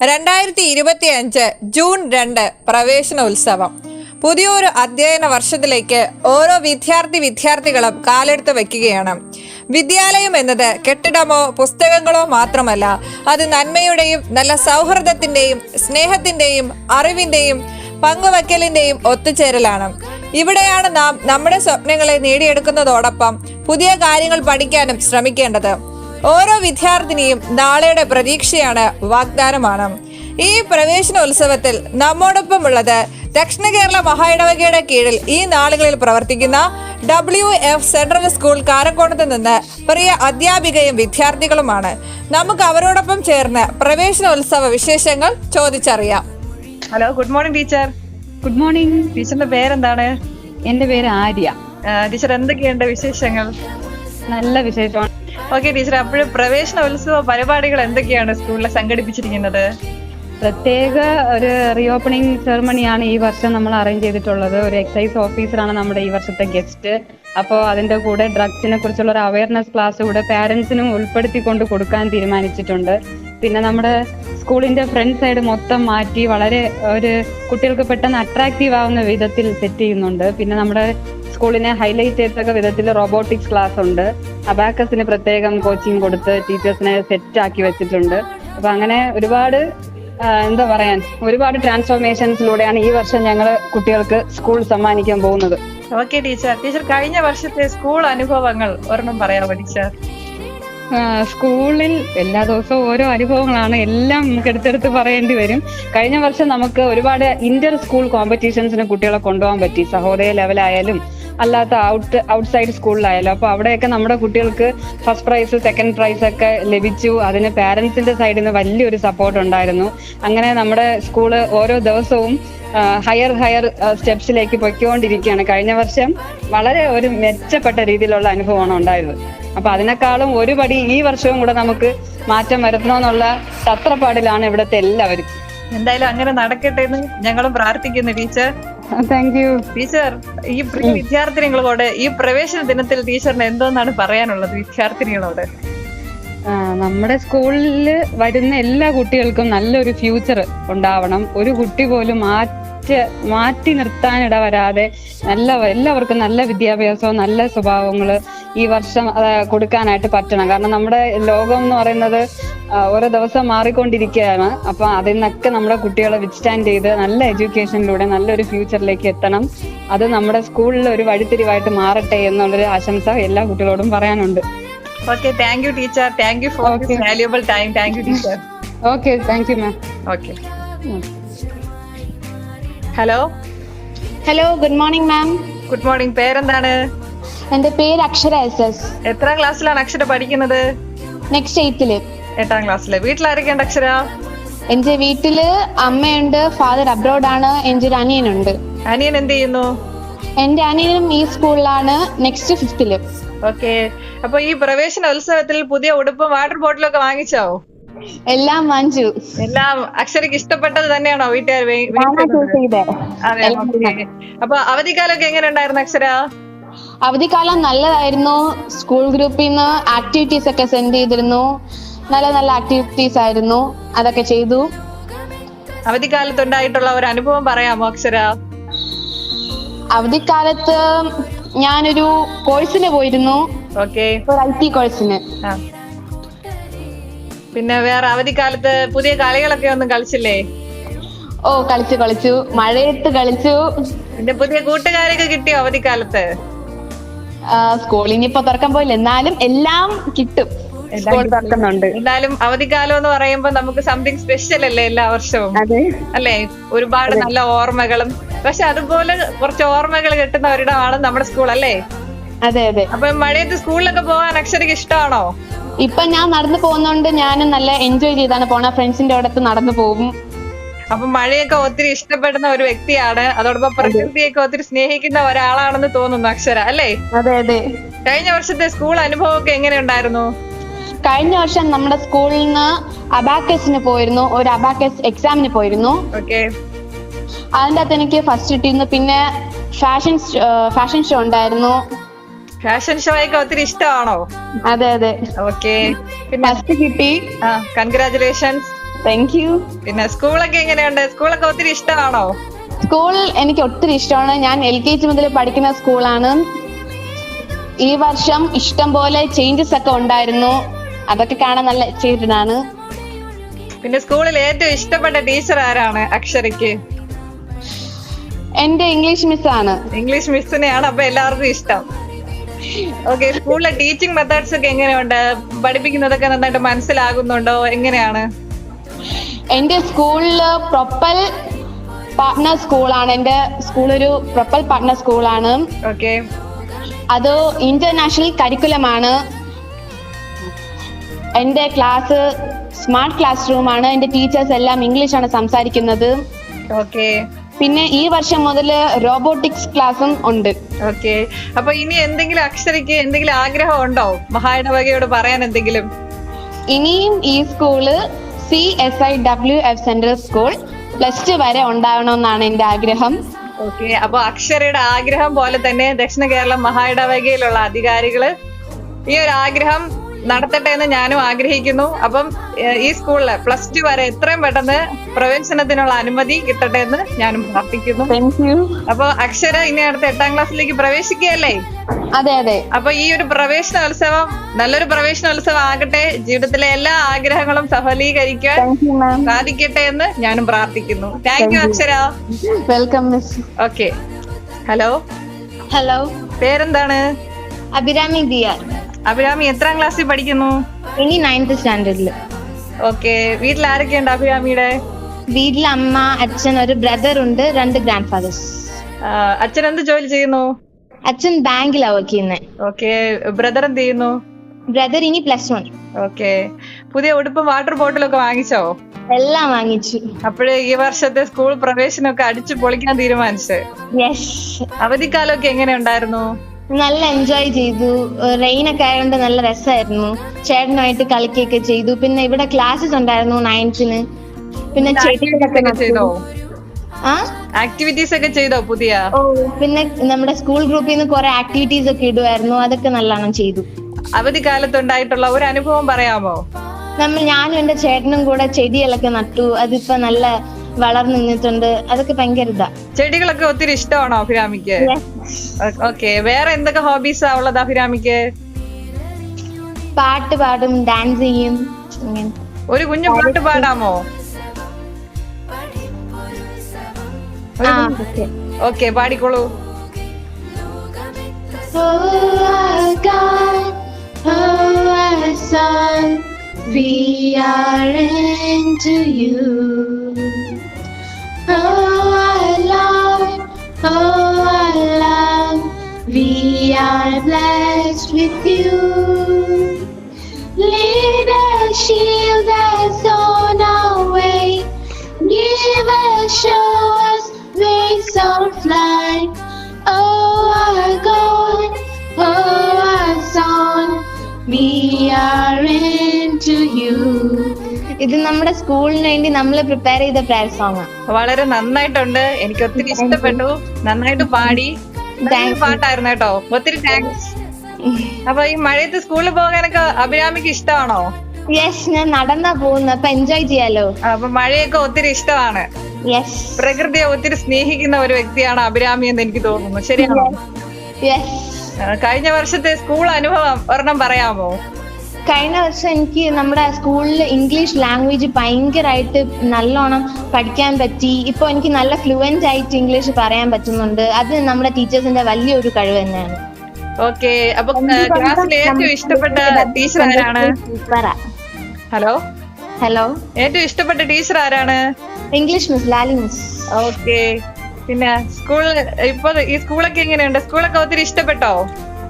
രണ്ടായിരത്തി ഇരുപത്തി അഞ്ച് ജൂൺ രണ്ട് പ്രവേശനോത്സവം പുതിയൊരു അധ്യയന വർഷത്തിലേക്ക് ഓരോ വിദ്യാർത്ഥി വിദ്യാർത്ഥികളും കാലെടുത്ത് വയ്ക്കുകയാണ് വിദ്യാലയം എന്നത് കെട്ടിടമോ പുസ്തകങ്ങളോ മാത്രമല്ല അത് നന്മയുടെയും നല്ല സൗഹൃദത്തിന്റെയും സ്നേഹത്തിന്റെയും അറിവിന്റെയും പങ്കുവയ്ക്കലിന്റെയും ഒത്തുചേരലാണ്. ഇവിടെയാണ് നാം നമ്മുടെ സ്വപ്നങ്ങളെ നേടിയെടുക്കുന്നതോടൊപ്പം പുതിയ കാര്യങ്ങൾ പഠിക്കാനും ശ്രമിക്കേണ്ടത്. ഓരോ വിദ്യാർത്ഥിനിയും നാളെയുടെ പ്രതീക്ഷയാണ് വാഗ്ദാനമാണ്. ഈ പ്രവേശനോത്സവത്തിൽ നമ്മോടൊപ്പമുള്ളത് ദക്ഷിണ കേരള മഹായിടവകയുടെ കീഴിൽ ഈ നാളുകളിൽ പ്രവർത്തിക്കുന്ന ഡബ്ല്യു എഫ് സെൻട്രൽ സ്കൂൾ കാരക്കോണത്ത് നിന്ന് പ്രിയ അധ്യാപികയും വിദ്യാർത്ഥികളുമാണ്. നമുക്ക് അവരോടൊപ്പം ചേർന്ന് പ്രവേശനോത്സവ വിശേഷങ്ങൾ ചോദിച്ചറിയാം. Hello good morning teacher. Good morning. ടീച്ചറിന്റെ പേരെന്താണ്? എന്റെ പേര് ആര്യ. ടീച്ചർ എന്തൊക്കെയുണ്ട് വിശേഷങ്ങൾ? നല്ല വിശേഷമാണ്. ഓക്കെ ടീച്ചർ അപ്പോഴും പ്രവേശനോത്സവ പരിപാടികൾ എന്തൊക്കെയാണ് സ്കൂളിൽ സംഘടിപ്പിച്ചിരിക്കുന്നത്? പ്രത്യേക ഒരു റീഓപ്പണിംഗ് സെറമണിയാണ് ഈ വർഷം നമ്മൾ അറേഞ്ച് ചെയ്തിട്ടുള്ളത്. ഒരു എക്സൈസ് ഓഫീസറാണ് നമ്മുടെ ഈ വർഷത്തെ ഗസ്റ്റ് അപ്പോൾ അതിന്റെ കൂടെ ഡ്രഗ്സിനെ കുറിച്ചുള്ള ഒരു അവയർനെസ് ക്ലാസ് കൂടെ പാരന്റ്സിനും ഉൾപ്പെടുത്തിക്കൊണ്ട് കൊടുക്കാൻ തീരുമാനിച്ചിട്ടുണ്ട്. പിന്നെ നമ്മുടെ സ്കൂളിന്റെ ഫ്രണ്ട് സൈഡ് മൊത്തം മാറ്റി വളരെ ഒരു കുട്ടികൾക്ക് പെട്ടെന്ന് അട്രാക്റ്റീവ് ആവുന്ന വിധത്തിൽ സെറ്റ് ചെയ്യുന്നുണ്ട്. പിന്നെ നമ്മുടെ സ്കൂളിനെ ഹൈലൈറ്റ് ചെയ്തക്ക വിധത്തിൽ റോബോട്ടിക്സ് ക്ലാസ് ഉണ്ട്. അബാക്കസിന് പ്രത്യേകം കോച്ചിങ് കൊടുത്ത് ടീച്ചേഴ്സിനെ സെറ്റ് ആക്കി വെച്ചിട്ടുണ്ട്. അപ്പൊ അങ്ങനെ ഒരുപാട് എന്താ പറയാൻ ഒരുപാട് ട്രാൻസ്ഫോർമേഷൻസിലൂടെയാണ് ഈ വർഷം ഞങ്ങൾ കുട്ടികൾക്ക് സ്കൂൾ സമ്മാനിക്കാൻ പോകുന്നത്. ഓക്കെ ടീച്ചർ ടീച്ചർ കഴിഞ്ഞ വർഷത്തെ സ്കൂൾ അനുഭവങ്ങൾ ഒരെണ്ണം പറയാമോ ടീച്ചർ സ്കൂളിൽ എല്ലാ ദിവസവും ഓരോ അനുഭവങ്ങളാണ്. എല്ലാം നമുക്ക് എടുത്തെടുത്ത് പറയേണ്ടി വരും. കഴിഞ്ഞ വർഷം നമുക്ക് ഒരുപാട് ഇന്റർ സ്കൂൾ കോമ്പറ്റീഷൻസിന് കുട്ടികളെ കൊണ്ടുപോകാൻ പറ്റി. സഹോദയ ലെവലായാലും അല്ലാത്ത ഔട്ട് ഔട്ട്സൈഡ് സ്കൂളിലായാലും അപ്പൊ അവിടെയൊക്കെ നമ്മുടെ കുട്ടികൾക്ക് ഫസ്റ്റ് പ്രൈസ് സെക്കൻഡ് പ്രൈസ് ഒക്കെ ലഭിച്ചു. അതിന് പാരന്റ്സിന്റെ സൈഡിൽ നിന്ന് വലിയൊരു സപ്പോർട്ട് ഉണ്ടായിരുന്നു. അങ്ങനെ നമ്മുടെ സ്കൂൾ ഓരോ ദിവസവും ഹയർ ഹയർ സ്റ്റെപ്സിലേക്ക് പൊയ്ക്കൊണ്ടിരിക്കുകയാണ്. കഴിഞ്ഞ വർഷം വളരെ ഒരു മെച്ചപ്പെട്ട രീതിയിലുള്ള അനുഭവമാണ് ഉണ്ടായത്. അപ്പൊ അതിനേക്കാളും ഒരു പടി ഈ വർഷവും കൂടെ നമുക്ക് മാറ്റം വരുത്തണമെന്നുള്ള തത്രപ്പാടിലാണ് ഇവിടുത്തെ എല്ലാവരും. എന്തായാലും അങ്ങനെ നടക്കട്ടെ എന്ന് ഞങ്ങളും പ്രാർത്ഥിക്കുന്നു ടീച്ചർ. താങ്ക് യു ടീച്ചർ ഈ പ്രിയ വിദ്യാർത്ഥിനികളോട് ഈ പ്രവേശന ദിനത്തിൽ ടീച്ചറിന് എന്തോന്നാണ് പറയാനുള്ളത് വിദ്യാർത്ഥിനികളോട്? നമ്മുടെ സ്കൂളിൽ വരുന്ന എല്ലാ കുട്ടികൾക്കും നല്ലൊരു ഫ്യൂച്ചർ ഉണ്ടാവണം. ഒരു കുട്ടി പോലും മാറ്റ മാറ്റി നിർത്താനിട വരാതെ നല്ല എല്ലാവർക്കും നല്ല വിദ്യാഭ്യാസവും നല്ല സ്വഭാവങ്ങൾ ഈ വർഷം കൊടുക്കാനായിട്ട് പറ്റണം. കാരണം നമ്മുടെ ലോകം എന്ന് പറയുന്നത് ഓരോ ദിവസം മാറിക്കൊണ്ടിരിക്കുകയാണ്. അപ്പൊ അതിൽ നിന്നൊക്കെ നമ്മുടെ കുട്ടികളെ വിസ്റ്റാൻഡ് ചെയ്ത് നല്ല എഡ്യൂക്കേഷനിലൂടെ നല്ലൊരു ഫ്യൂച്ചറിലേക്ക് എത്തണം. അത് നമ്മുടെ സ്കൂളിൽ ഒരു വഴിത്തിരിവായിട്ട് മാറട്ടെ എന്നുള്ളൊരു ആശംസ എല്ലാ കുട്ടികളോടും പറയാനുണ്ട്. Okay thank you teacher thank you for valuable time thank you teacher okay thank you ma'am okay hello hello good morning ma'am good morning പേരെന്താണ്? എന്റെ പേര് അക്ഷര എസ് എസ്. എത്രാം ക്ലാസ്സിലാണ് അക്ഷര പഠിക്കുന്നത്? നെക്സ്റ്റ് എയ്ത്തിൽ എട്ടാം ക്ലാസ്സിൽ. വീട്ടിലാരൊക്കെയുണ്ട് അക്ഷര? എന്റെ വീട്ടിൽ അമ്മയുണ്ട് ഫാദർ അബ്രോഡ് ആണ് എന്റെ ഒരു അനിയനുണ്ട്. അനിയൻ എന്ത് ചെയ്യുന്നു? എന്റെ അനിയനും ഈ സ്കൂളിലാണ് നെക്സ്റ്റ് ഫിഫ്തിൽ ഓക്കെ അപ്പൊ ഈ പ്രവേശന ഉത്സവത്തിൽ പുതിയ ഉടുപ്പും വാട്ടർ ബോട്ടിലും ഒക്കെ വാങ്ങിച്ചോ എല്ലാം മഞ്ജു എല്ലാം അക്ഷരക്ക് ഇഷ്ടപ്പെട്ടത് തന്നെയാണോ വീട്ടുകാർ അതെ അപ്പൊ അവധിക്കാലൊക്കെ എങ്ങനെ ഉണ്ടായിരുന്നു അക്ഷര? അവധിക്കാലം നല്ലതായിരുന്നു. സ്കൂൾ ഗ്രൂപ്പിൽ നിന്ന് ആക്ടിവിറ്റീസ് ഒക്കെ സെൻഡ് ചെയ്തിരുന്നു. നല്ല നല്ല ആക്ടിവിറ്റീസ് ആയിരുന്നു. അതൊക്കെ ചെയ്തു. അവധിക്കാലത്തുണ്ടായിട്ടുള്ള ഒരു അനുഭവം പറയാമോ അക്ഷര? അവധിക്കാലത്ത് ഞാനൊരു കോഴ്സിന് പോയിരുന്നു. ഒരു ഐ ടി കോഴ്സിന് പിന്നെ വേറെ അവധിക്കാലത്ത് പുതിയ കളികളൊക്കെ ഒന്നും കളിച്ചില്ലേ? ഓ കളിച്ചു കളിച്ചു. മഴയത്ത് കളിച്ചു. പിന്നെ പുതിയ കൂട്ടുകാരൊക്കെ കിട്ടിയോ അവധിക്കാലത്ത് സ്കൂളിൽ ഇപ്പൊ തുറക്കാൻ പോയില്ല. എന്നാലും എല്ലാം കിട്ടും. സ്കൂൾ തുറക്കുന്നുണ്ട്. എന്നാലും അവധിക്കാലം എന്ന് പറയുമ്പോ നമുക്ക് സംതിങ് സ്പെഷ്യൽ അല്ലേ എല്ലാ വർഷവും? അതെ. അല്ലേ? ഒരുപാട് നല്ല ഓർമ്മകളും. പക്ഷെ അതുപോലെ കുറച്ച് ഓർമ്മകൾ കിട്ടുന്ന ഒരിടമാണ് നമ്മുടെ സ്കൂൾ അല്ലേ? അതെ അതെ. അപ്പൊ മഴയത്ത് സ്കൂളിലൊക്കെ പോകാൻ അക്ഷരക്ക് ഇഷ്ടമാണോ? ഇപ്പൊ ഞാൻ നടന്നു പോകുന്നോണ്ട് ഞാൻ നല്ല എൻജോയ് ചെയ്താണ്. പോണ ഫ്രണ്ട്സിന്റെ അടുത്ത് നടന്നു പോകും. അപ്പൊ മഴയൊക്കെ ഒത്തിരി ഇഷ്ടപ്പെടുന്ന ഒരു വ്യക്തിയാണ്. അതോടൊപ്പം പ്രകൃതിയൊക്കെ ഒത്തിരി സ്നേഹിക്കുന്ന ഒരാളാണെന്ന് തോന്നുന്നു അക്ഷര അല്ലേ? അതെ അതെ. കഴിഞ്ഞ വർഷത്തെ സ്കൂൾ അനുഭവമൊക്കെ എങ്ങനെ ഉണ്ടായിരുന്നു കഴിഞ്ഞ വർഷം നമ്മുടെ സ്കൂളിൽ നിന്ന് അബാക്കസിന് പോയിരുന്നു. ഒരു അബാക്കസ് എക്സാമിന് പോയിരുന്നു. അതിന്റെ അതിന്റെ അകത്ത് എനിക്ക് ഫസ്റ്റ് കിട്ടിയിരുന്നു. പിന്നെ ഫാഷൻ ഫാഷൻ ഷോ ഉണ്ടായിരുന്നു. ഫാഷൻ ഷോ ഒക്കെ ഒത്തിരി ഇഷ്ടമാണോ? അതെ അതെ. ഓക്കെ പിന്നെ ഫസ്റ്റ് കിട്ടി. കൺഗ്രാചുലേഷൻസ് താങ്ക് യു പിന്നെ സ്കൂളൊക്കെ എങ്ങനെയുണ്ട്? സ്കൂളൊക്കെ ഒത്തിരി ഇഷ്ടമാണോ? സ്കൂൾ എനിക്ക് ഒത്തിരി ഇഷ്ടമാണ്. ഞാൻ എൽ കെ ജി മുതൽ പഠിക്കുന്ന സ്കൂളാണ്. ഈ വർഷം ഇഷ്ടം പോലെ ചേഞ്ചസ് ഒക്കെ ഉണ്ടായിരുന്നു. അതൊക്കെ കാണാൻ നല്ല എക്സൈറ്റഡ് ആണ്. പിന്നെ സ്കൂളിൽ ഏറ്റവും ഇഷ്ടപ്പെട്ട ടീച്ചർ ആരാണ്? അക്ഷരയ്ക്ക്. എന്റെ ഇംഗ്ലീഷ് മിസ് ആണ്. ഇംഗ്ലീഷ് മിസ്സിനെയാണ് അപ്പൊ എല്ലാവർക്കും ഇഷ്ടം. ഓക്കെ സ്കൂളിലെ ടീച്ചിങ് മെത്തേഡ്സ് ഒക്കെ എങ്ങനെയുണ്ട്? പഠിപ്പിക്കുന്നതൊക്കെ നന്നായിട്ട് മനസ്സിലാകുന്നുണ്ടോ? എങ്ങനെയാണ്? എന്റെ സ്കൂളിൽ പ്രൊപ്പൽ പാർട്ട്ണർ സ്കൂളാണ്. എന്റെ സ്കൂൾ ഒരു പ്രൊപ്പൽ പാർട്ണർ സ്കൂളാണ്. ഓക്കെ അത് ഇന്റർനാഷണൽ കരിക്കുലമാണ് എന്റെ ക്ലാസ് സ്മാർട്ട് ക്ലാസ് റൂമാണ് എന്റെ ടീച്ചേഴ്സ് എല്ലാം ഇംഗ്ലീഷാണ് സംസാരിക്കുന്നത്. ഓക്കെ പിന്നെ ഈ വർഷം മുതൽ റോബോട്ടിക്സ് ക്ലാസ്സും ഉണ്ട്. ഓക്കെ അപ്പൊ ഇനി എന്തെങ്കിലും അക്ഷരയ്ക്ക് എന്തെങ്കിലും ആഗ്രഹം ഉണ്ടോ? മഹായിടവകയോട് പറയാൻ എന്തെങ്കിലും? ഇനിയും ഈ school C S I W F central school plus two വരെ ഉണ്ടാവണമെന്നാണ് എന്റെ ആഗ്രഹം. ഓക്കെ അപ്പൊ അക്ഷരയുടെ ആഗ്രഹം പോലെ തന്നെ ദക്ഷിണ കേരളം മഹായിടവകയിലുള്ള അധികാരികൾ ഈ ഒരു ആഗ്രഹം നടത്തട്ടെ എന്ന് ഞാനും ആഗ്രഹിക്കുന്നു. അപ്പം ഈ സ്കൂളിൽ പ്ലസ് ടു വരെ എത്രയും പെട്ടെന്ന് പ്രവേശനത്തിനുള്ള അനുമതി കിട്ടട്ടെ എന്ന് ഞാനും പ്രാർത്ഥിക്കുന്നു. അപ്പൊ അക്ഷര ഇനി അടുത്ത എട്ടാം ക്ലാസ്സിലേക്ക് പ്രവേശിക്കുകയല്ലേ? അതെ അതെ. അപ്പൊ ഈ ഒരു പ്രവേശനോത്സവം നല്ലൊരു പ്രവേശനോത്സവം ആകട്ടെ. ജീവിതത്തിലെ എല്ലാ ആഗ്രഹങ്ങളും സഫലീകരിക്കാൻ സാധിക്കട്ടെ എന്ന് ഞാനും പ്രാർത്ഥിക്കുന്നു. Thank you Akshara. Welcome miss okay hello hello പേരെന്താണ്? അഭിരാമി ദിയാർ. അഭിരാമി എത്രാം ക്ലാസ്സിൽ പഠിക്കുന്നു? ഇനി നയൻത് സ്റ്റാൻഡേർഡിൽ ഓക്കെ. വീട്ടിൽ ആരൊക്കെയുണ്ട് അഭിരാമിയുടെ? വീട്ടിൽ അമ്മ അച്ഛൻ ഒരു ബ്രദർ ഉണ്ട് രണ്ട് ഗ്രാൻഡ് ഫാദേഴ്സ് അച്ഛൻ എന്ത് ജോലി ചെയ്യുന്നു? അച്ഛൻ ബാങ്കിലാണ് വർക്ക് ചെയ്യുന്നത് ഓക്കെ. ബ്രദർ എന്ത് ചെയ്യുന്നു? ബ്രദർ ഇനി പ്ലസ് വൺ ഓക്കെ. പുതിയ ഉടുപ്പും വാട്ടർ ബോട്ടിലൊക്കെ വാങ്ങിച്ചോ? എല്ലാം വാങ്ങിച്ചു. അപ്പോഴേ ഈ വർഷത്തെ സ്കൂൾ പ്രവേശനമൊക്കെ അടിച്ചു പൊളിക്കാൻ തീരുമാനിച്ചു. അവധിക്കാലമൊക്കെ എങ്ങനെ ഉണ്ടായിരുന്നു? നല്ല എൻജോയ് ചെയ്തു. റെയിൻ ഒക്കെ ആയതുകൊണ്ട് നല്ല രസമായിരുന്നു ചേട്ടനുമായിട്ട് കളിക്കുകയൊക്കെ ചെയ്തു. പിന്നെ ഇവിടെ ക്ലാസ്സസ് ഉണ്ടായിരുന്നു നയൻത്തിന് പിന്നെ ആക്ടിവിറ്റീസ് ഒക്കെ ചെയ്തോ? പുതിയ? ഓ പിന്നെ നമ്മുടെ സ്കൂൾ ഗ്രൂപ്പിൽ നിന്ന് കുറെ ആക്ടിവിറ്റീസ് ഒക്കെ ഇടുമായിരുന്നു അതൊക്കെ നല്ലോണം ചെയ്തു. അവധി കാലത്തുണ്ടായിട്ടുള്ള ഒരു അനുഭവം പറയാമോ? നമ്മൾ ഞാനും എന്റെ ചേട്ടനും കൂടെ ചെടികളൊക്കെ നട്ടു. അതിപ്പോ നല്ല വളർന്നു നിന്നിട്ടുണ്ട്. അതൊക്കെ ഭയങ്കര ഇതാ. ചെടികളൊക്കെ ഒത്തിരി ഇഷ്ടമാണോ അഭിരാമിക്ക്? ഓക്കെ വേറെ എന്തൊക്കെ ഹോബീസ് ഉള്ളത് അഭിരാമിക്ക്? പാട്ട് പാടും ഡാൻസ് ചെയ്യും ഒരു കുഞ്ഞു പാട്ട് പാടാമോ? ഓക്കെ ഓക്കെ പാടിക്കോളൂ Oh, our God, oh, our Son, we are into you. Are blessed with you. Lead a shield us on our way. Give us, show us ways of life. Oh, our God, oh, our song, we are into you. ഇത് നമ്മുടെ സ്കൂളിന് വേണ്ടി നമ്മൾ prepare ചെയ്ത prayer song വളരെ നന്നായിട്ടുണ്ട് എനിക്ക് ഒത്തിരി ഇഷ്ടപ്പെട്ടു നന്നായിട്ട് പാടി പാട്ടായിരുന്നു കേട്ടോ. ഒത്തിരി താങ്ക്സ് അപ്പൊ ഈ മഴയത്ത് സ്കൂളിൽ പോകാനൊക്കെ അഭിരാമിക്ക് ഇഷ്ടമാണോ? യെസ് ഞാൻ നടന്നാ പോകുന്നു അപ്പൊ എൻജോയ് ചെയ്യാലോ? അപ്പൊ മഴയൊക്കെ ഒത്തിരി ഇഷ്ടമാണ്. യെസ് പ്രകൃതിയെ ഒത്തിരി സ്നേഹിക്കുന്ന ഒരു വ്യക്തിയാണ് അഭിരാമി എന്ന് എനിക്ക് തോന്നുന്നു. ശരിയാണോ? കഴിഞ്ഞ വർഷത്തെ സ്കൂൾ അനുഭവം ഒരെണ്ണം പറയാമോ? കഴിഞ്ഞ വർഷം എനിക്ക് നമ്മുടെ സ്കൂളിൽ ഇംഗ്ലീഷ് ലാംഗ്വേജ് ഭയങ്കരമായിട്ട് നല്ലോണം പഠിക്കാൻ പറ്റി. ഇപ്പൊ എനിക്ക് നല്ല ഫ്ലുവന്റ് ആയിട്ട് ഇംഗ്ലീഷ് പറയാൻ പറ്റുന്നുണ്ട്. അത് നമ്മുടെ ടീച്ചേഴ്സിന്റെ വലിയൊരു കഴിവ് തന്നെയാണ്. ഓക്കെ അപ്പൊ ക്ലാസ്സിൽ ഏറ്റവും ഇഷ്ടപ്പെട്ട ടീച്ചർ ആരാണ്? ഹലോ ഹലോ ഏറ്റവും ഇഷ്ടപ്പെട്ട ടീച്ചർ ആരാണ്? English miss Lali miss okay പിന്നെ സ്കൂൾ ഇപ്പൊ ഈ സ്കൂളൊക്കെ എങ്ങനെയുണ്ട്? സ്കൂളൊക്കെ ഒത്തിരി ഇഷ്ടപ്പെട്ടോ?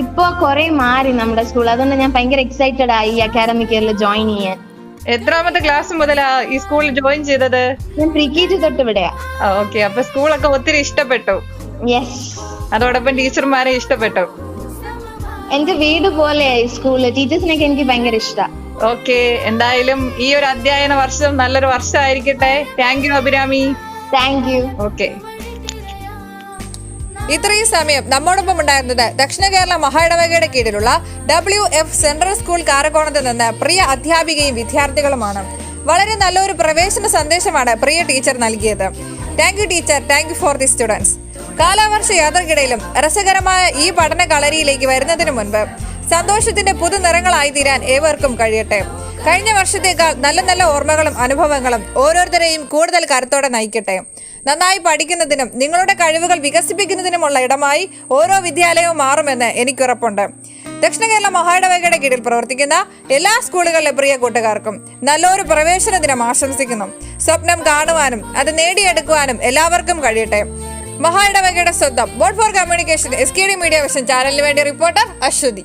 ഇപ്പൊ കൊറേ മാറി നമ്മുടെ സ്കൂൾ അതുകൊണ്ട് ഞാൻ ഭയങ്കര എക്സൈറ്റഡ് ആയി അക്കാഡമിക് ഇയറിൽ ജോയിൻ ചെയ്യാൻ. എത്രാമത്തെ ക്ലാസ് മുതലാ ഈ സ്കൂളിൽ ജോയിൻ ചെയ്തത്? ഞാൻ പ്രീ കെ ജി തൊട്ട് ഇവിടെയാ. ഓക്കെ അപ്പൊ സ്കൂളൊക്കെ ഒത്തിരി ഇഷ്ടപ്പെട്ടു. യെസ് അതോടൊപ്പം ടീച്ചർമാരെ ഇഷ്ടപ്പെട്ടു. എന്റെ വീട് പോലെയായി സ്കൂൾ ടീച്ചേഴ്സിനൊക്കെ എനിക്ക് ഭയങ്കര ഇഷ്ടമാണ് ഓക്കെ എന്തായാലും ഈ ഒരു അധ്യയന വർഷം നല്ലൊരു വർഷമായിരിക്കട്ടെ thank you Abhirami. Thank you okay ഇത്രയും സമയം നമ്മോടൊപ്പം ഉണ്ടായിരുന്നത് ദക്ഷിണ കേരള മഹായിടവകയുടെ കീഴിലുള്ള ഡബ്ല്യു എഫ് സെൻട്രൽ സ്കൂൾ കാരക്കോണത്ത് നിന്ന് പ്രിയ അധ്യാപികയും വിദ്യാർത്ഥികളുമാണ്. വളരെ നല്ലൊരു പ്രവേശന സന്ദേശമാണ് പ്രിയ ടീച്ചർ നൽകിയത്. Thank you teacher. Thank you for the students കാലാവർഷ യാത്രക്കിടയിലും രസകരമായ ഈ പഠന കളരിയിലേക്ക് വരുന്നതിന് മുൻപ് സന്തോഷത്തിന്റെ പുതു നിറങ്ങളായി തീരാൻ ഏവർക്കും കഴിയട്ടെ. കഴിഞ്ഞ വർഷത്തേക്കാൾ നല്ല നല്ല ഓർമ്മകളും അനുഭവങ്ങളും ഓരോരുത്തരെയും കൂടുതൽ കരുത്തോടെ നയിക്കട്ടെ. നന്നായി പഠിക്കുന്നതിനും നിങ്ങളുടെ കഴിവുകൾ വികസിപ്പിക്കുന്നതിനുമുള്ള ഇടമായി ഓരോ വിദ്യാലയവും മാറുമെന്ന് എനിക്കുറപ്പുണ്ട്. ദക്ഷിണ കേരള മഹായിടവകയുടെ കീഴിൽ പ്രവർത്തിക്കുന്ന എല്ലാ സ്കൂളുകളിലെ പ്രിയ കൂട്ടുകാർക്കും നല്ലൊരു പ്രവേശന ദിനം ആശംസിക്കുന്നു. സ്വപ്നം കാണുവാനും അത് നേടിയെടുക്കുവാനും എല്ലാവർക്കും കഴിയട്ടെ. മഹായിടവകയുടെ സ്വന്തം board for communication S K D media vision ചാനലിന് വേണ്ടി റിപ്പോർട്ടർ അശ്വതി.